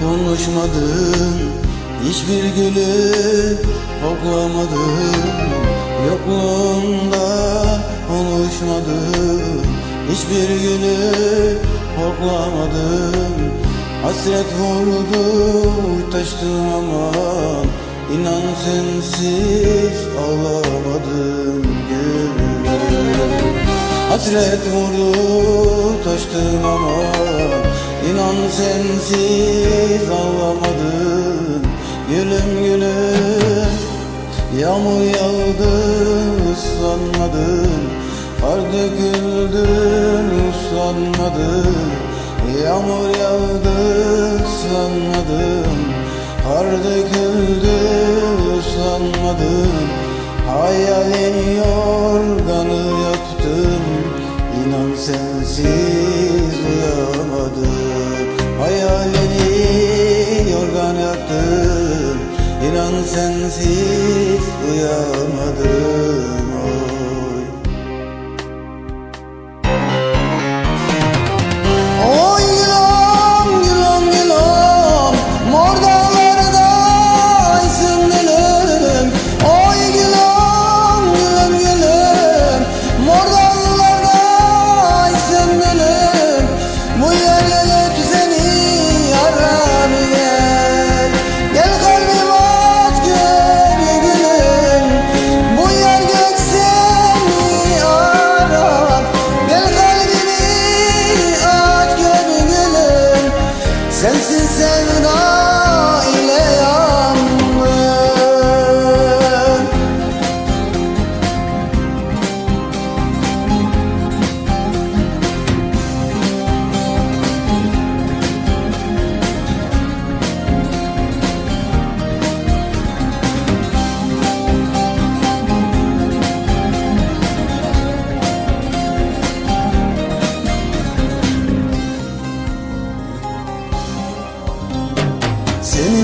konuşmadın Hiçbir gülü koklamadın. Yokluğunda konuşmadın Hiçbir gülü koklamadın. Hasret vurdu taştım aman İnan sensiz ağlamadım gülüm. Hasret vurdu taştım aman İnan sensiz ağlamadım Gülüm gülüm. Yağmur yağdı ıslanmadın Kar döküldün ıslanmadın Yağmur yağdı ıslanmadın Kar döküldü ıslanmadın Hayalin yorganı yaptım İnan sensiz uyamadım sensiz uyamadım Sensiz sevda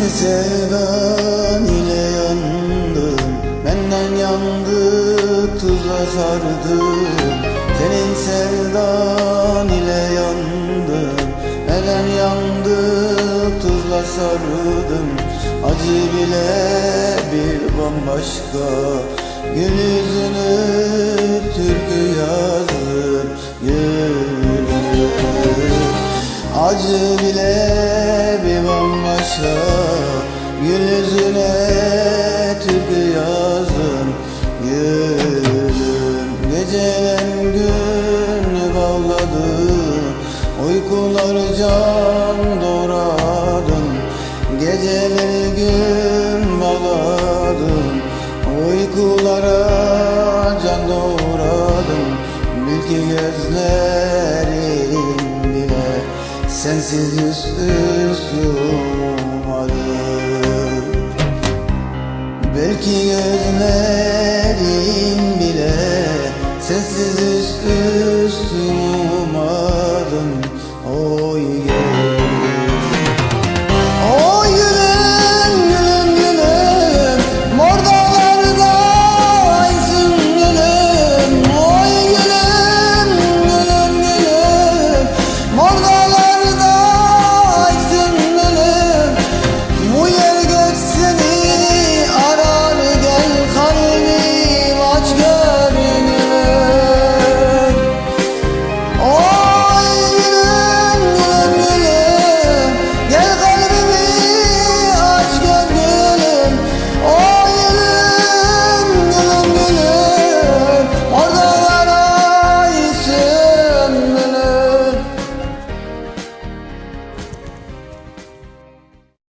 Seni sevdan ile yandım. Benden yandı tuzla sardım. Senin sevdan ile yandım. Benden yandı tuzla sardım? Acı bile bir bambaşka. Gül yüzünü türkü yazdım. Gülüm Acı bile bir bambaşka Gül yüzüne türkü yazdım Gülüm. Gün bağladım Uykuları can doğradım Geceleri gün bağladım Uykulara can doğradım Bil ki gözlerin bile Sensiz yüz üstü umadım Belki gözlerin